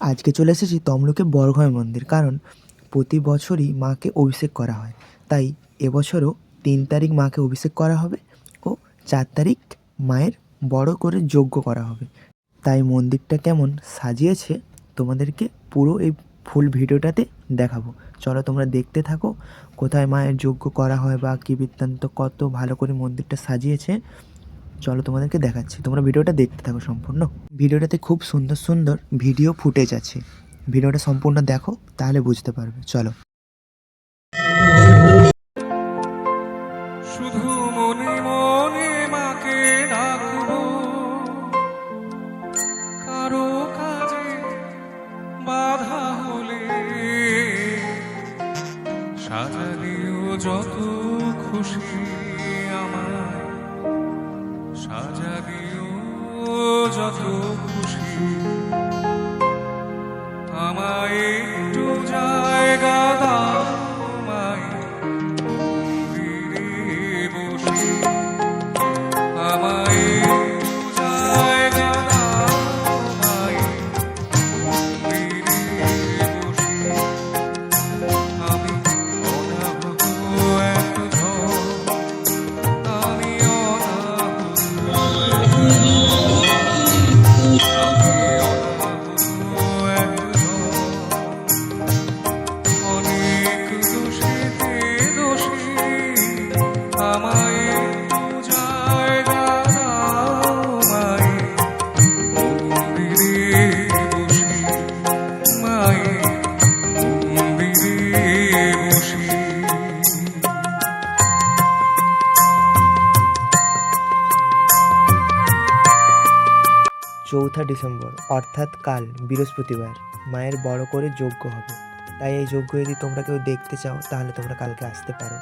আজকে চলে এসেছি তমলুকে বড়ঘর মন্দির, কারণ প্রতি বছরই মাকে অভিষেক করা হয়। তাই এবছরও তিন তারিখ মাকে অভিষেক করা হবে ও চার তারিখ মায়ের বড় করে যজ্ঞ করা হবে। তাই মন্দিরটা কেমন সাজিয়েছে তোমাদেরকে পুরো এই ফুল ভিডিওটাতে দেখাবো। চলো তোমরা দেখতে থাকো কোথায় মায়ের যজ্ঞ করা হয় বা কী বৃত্তান্ত কত ভালো করে মন্দিরটা সাজিয়েছে। চলো তোমাদেরকে দেখাচ্ছি। তোমরা ভিডিওটা দেখতে থাকো সম্পূর্ণ। ভিডিওটাতে খুব সুন্দর সুন্দর ভিডিও ফুটেজ আছে। ভিডিওটা সম্পূর্ণ দেখো, তাহলে বুঝতে পারবে। চলো। শুধু মনে মনে মাকে ডাকবো। কারও কাজে বাধা হলে যত খুশি। চৌঠা ডিসেম্বর, অর্থাৎ কাল, বৃহস্পতিবার। মায়ের বড় করে যজ্ঞ হবে। তাই এই যজ্ঞ যদি তোমরা কেউ দেখতে চাও, তাহলে তোমরা কালকে আসতে পারো।